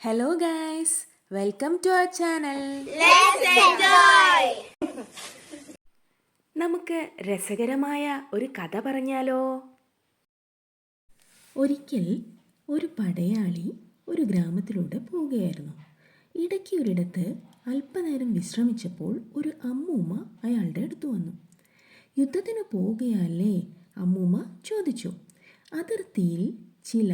Hello guys welcome to our channel നമുക്ക് രസകരമായ ഒരു കഥ പറഞ്ഞാലോ? ഒരിക്കൽ ഒരു പടയാളി ഒരു ഗ്രാമത്തിലൂടെ പോവുകയായിരുന്നു. ഇടയ്ക്ക് ഒരിടത്ത് അല്പനേരം വിശ്രമിച്ചപ്പോൾ ഒരു അമ്മൂമ്മ അയാളുടെ അടുത്ത് വന്നു. യുദ്ധത്തിന് പോവുകയല്ലേ? അമ്മൂമ്മ ചോദിച്ചു. അതിർത്തിയിൽ ചില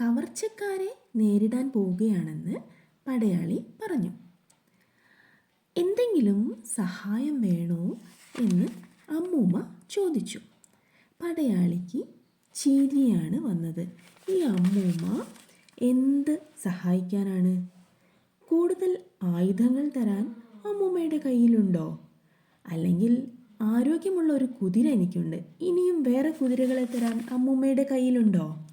കവർച്ചക്കാരെ നേരിടാൻ പോവുകയാണെന്ന് പടയാളി പറഞ്ഞു. എന്തെങ്കിലും സഹായം വേണോ? എന്ന് അമ്മൂമ്മ ചോദിച്ചു. പടയാളിക്ക് ചിരിയാണ് വന്നത്. ഈ അമ്മൂമ്മ എന്ത് സഹായിക്കാനാണ്? കൂടുതൽ ആയുധങ്ങൾ തരാൻ അമ്മൂമ്മയുടെ കയ്യിലുണ്ടോ? അല്ലെങ്കിൽ ആരോഗ്യമുള്ള ഒരു കുതിര എനിക്കുണ്ട്. ഇനിയും വേറെ കുതിരകളെ തരാൻ അമ്മൂമ്മയുടെ കയ്യിലുണ്ടോ?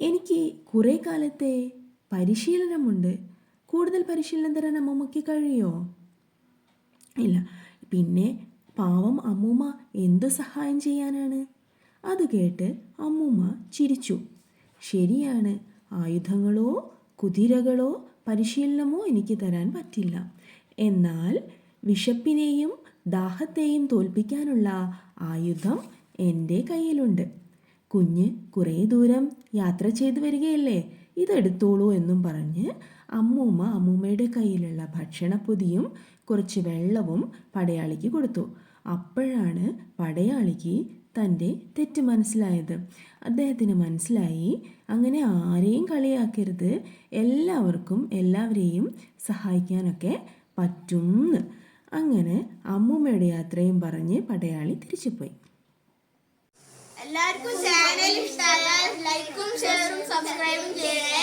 എനിക്ക് കുറേ കാലത്തെ പരിശീലനമുണ്ട്. കൂടുതൽ പരിശീലനം തരാൻ അമ്മൂമ്മയ്ക്ക് കഴിയുമോ ഇല്ല. പിന്നെ പാവം അമ്മൂമ്മ എന്തു സഹായം ചെയ്യാനാണ്? അത് കേട്ട് അമ്മൂമ്മ ചിരിച്ചു. ശരിയാണ്. ആയുധങ്ങളോ കുതിരകളോ പരിശീലനമോ എനിക്ക് തരാൻ പറ്റില്ല. എന്നാൽ വിശപ്പിനെയും ദാഹത്തെയും തോൽപ്പിക്കാനുള്ള ആയുധം എന്റെ കയ്യിലുണ്ട്. കുഞ്ഞ് കുറേ ദൂരം യാത്ര ചെയ്തു വരികയല്ലേ? ഇതെടുത്തോളൂ എന്നും പറഞ്ഞ് അമ്മൂമ്മ അമ്മൂമ്മയുടെ കയ്യിലുള്ള ഭക്ഷണപ്പൊതിയും കുറച്ച് വെള്ളവും പടയാളിക്ക് കൊടുത്തു. അപ്പോഴാണ് പടയാളിക്ക് തന്റെ തെറ്റ് മനസ്സിലായത്. അദ്ദേഹത്തിന് മനസ്സിലായി അങ്ങനെ ആരെയും കളിയാക്കരുത്. എല്ലാവർക്കും എല്ലാവരെയും സഹായിക്കാനൊക്കെ പറ്റും അങ്ങനെ അമ്മൂമ്മയുടെ യാത്രയും പറഞ്ഞ് പടയാളി തിരിച്ചുപോയി. എല്ലാവർക്കും ചാനൽ ഇഷ്ടമായാൽ ലൈക്കും ഷെയറും സബ്സ്ക്രൈബും ചെയ്യണേ.